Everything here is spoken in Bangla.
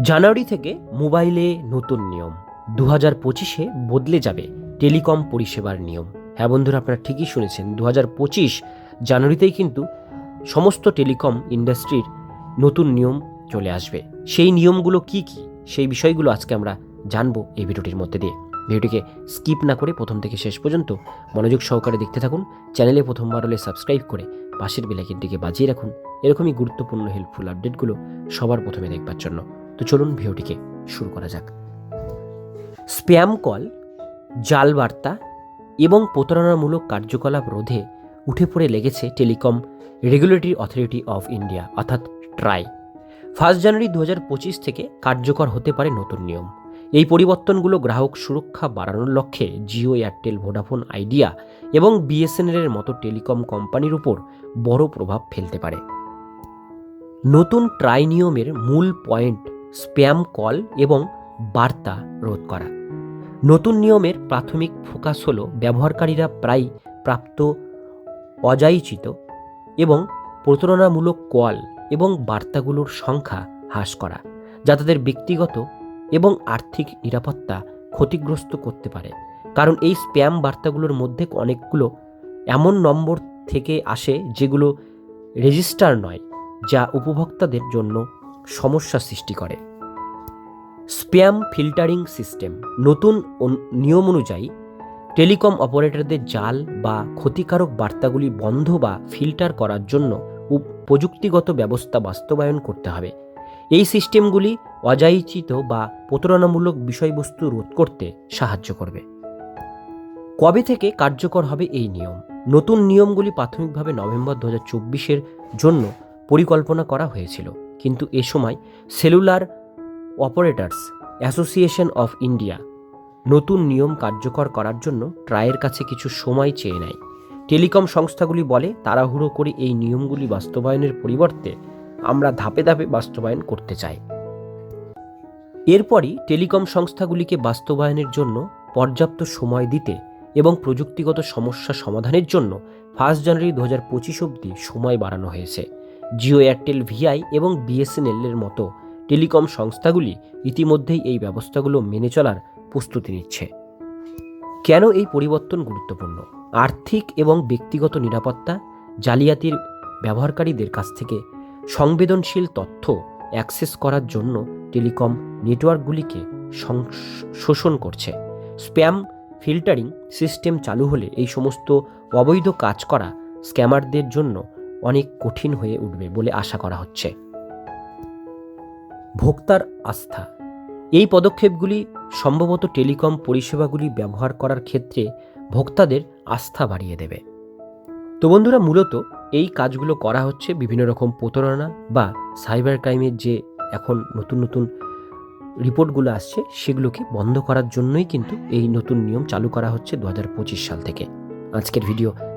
জানুয়ারি থেকে মোবাইলে নতুন নিয়ম। দু হাজার পঁচিশে বদলে যাবে টেলিকম পরিষেবার নিয়ম। হ্যাঁ বন্ধুরা, আপনারা ঠিকই শুনেছেন দু হাজার পঁচিশ জানুয়ারিতেই কিন্তু সমস্ত টেলিকম ইন্ডাস্ট্রির নতুন নিয়ম চলে আসবে। সেই নিয়মগুলো কি কি, সেই বিষয়গুলো আজকে আমরা জানব এই ভিডিওটির মধ্যে দিয়ে। ভিডিওটিকে স্কিপ না করে প্রথম থেকে শেষ পর্যন্ত মনোযোগ সহকারে দেখতে থাকুন, চ্যানেলে প্রথমবার হলে সাবস্ক্রাইব করে পাশের বেলাইকিনটিকে বাজিয়ে রাখুন। এরকমই গুরুত্বপূর্ণ হেল্পফুল আপডেটগুলো সবার প্রথমে দেখবার জন্য। তো চলুন ভিডিওটিকে শুরু করা যাক। স্প্যাম কল, জাল বার্তা এবং প্রতারণামূলক কার্যকলাপ রোধে উঠে পড়ে লেগেছে telecom regulatory authority of India, অর্থাৎ ট্রাই। ফার্স্ট জানুয়ারি দু হাজার পঁচিশ থেকে কার্যকর হতে পারে নতুন নিয়ম। এই পরিবর্তনগুলো গ্রাহক সুরক্ষা বাড়ানোর লক্ষ্যে জিও, এয়ারটেল, ভোডাফোন, আইডিয়া এবং বিএসএনএল এর মতো টেলিকম কোম্পানির উপর বড় প্রভাব ফেলতে পারে। নতুন ট্রাই নিয়মের মূল পয়েন্ট স্প্যাম কল এবং বার্তা রোধ করা। নতুন নিয়মের প্রাথমিক ফোকাস হল ব্যবহারকারীরা প্রায় প্রাপ্ত অযাচিত এবং প্রতারণামূলক কল এবং বার্তাগুলোর সংখ্যা হ্রাস করা, যা তাদের ব্যক্তিগত এবং আর্থিক নিরাপত্তা ক্ষতিগ্রস্ত করতে পারে। কারণ এই স্প্যাম বার্তাগুলোর মধ্যে অনেকগুলো এমন নম্বর থেকে আসে যেগুলো রেজিস্টার নয়, যা উপভোক্তাদের জন্য সমস্যা সৃষ্টি করে। স্প্যাম ফিল্টারিং সিস্টেম নতুন নিয়ম অনুযায়ী টেলিকম অপারেটরদের জাল বা ক্ষতিকারক বার্তাগুলি বন্ধ বা ফিল্টার করার জন্য প্রযুক্তিগত ব্যবস্থা বাস্তবায়ন করতে হবে। এই সিস্টেমগুলি অযাচিত বা প্রতারণামূলক বিষয়বস্তু রোধ করতে সাহায্য করবে। কবে থেকে কার্যকর হবে এই নিয়ম? নতুন নিয়মগুলি প্রাথমিকভাবে নভেম্বর দু হাজার জন্য পরিকল্পনা করা হয়েছিল। কিন্তু এ সময় cellular operators association of India নতুন নিয়ম কার্যকর করার জন্য ট্রায়ের কাছে কিছু সময় চেয়ে নেয়। টেলিকম সংস্থাগুলি বলে তাড়াহুড়ো করে এই নিয়মগুলি বাস্তবায়নের পরিবর্তে আমরা ধাপে ধাপে বাস্তবায়ন করতে চাই। এরপরই টেলিকম সংস্থাগুলিকে বাস্তবায়নের জন্য পর্যাপ্ত সময় দিতে এবং প্রযুক্তিগত সমস্যা সমাধানের জন্য ফার্স্ট জানুয়ারি দু হাজার পঁচিশ অবধি সময় বাড়ানো হয়েছে। জিও এয়ারটেল, ভিআই এবং বিএসএনএল এর মতো টেলিকম সংস্থাগুলি ইতিমধ্যেই এই ব্যবস্থাগুলো মেনে চলার প্রস্তুতি নিচ্ছে। কেন এই পরিবর্তন গুরুত্বপূর্ণ? আর্থিক এবং ব্যক্তিগত নিরাপত্তা, জালিয়াতির ব্যবহারকারীদের কাছ থেকে সংবেদনশীল তথ্য অ্যাক্সেস করার জন্য টেলিকম নেটওয়ার্কগুলিকে শোষণ করছে। স্প্যাম ফিল্টারিং সিস্টেম চালু হলে এই সমস্ত অবৈধ কাজ করা স্ক্যামারদের জন্য অনেক কঠিন হয়ে উঠবে বলে আশা করা হচ্ছে। ভোক্তার আস্থা। এই পদক্ষেপগুলি সম্ভবত টেলিকম পরিষেবাগুলি ব্যবহার করার ক্ষেত্রে ভোক্তাদের আস্থা বাড়িয়ে দেবে। তো বন্ধুরা, মূলত এই কাজগুলো করা হচ্ছে বিভিন্ন রকম প্রতারণা বা সাইবার ক্রাইমের যে এখন নতুন নতুন রিপোর্টগুলো আসছে, সেগুলোকে বন্ধ করার জন্যই কিন্তু এই নতুন নিয়ম চালু করা হচ্ছে দু হাজার পঁচিশ সাল থেকে। আজকের ভিডিও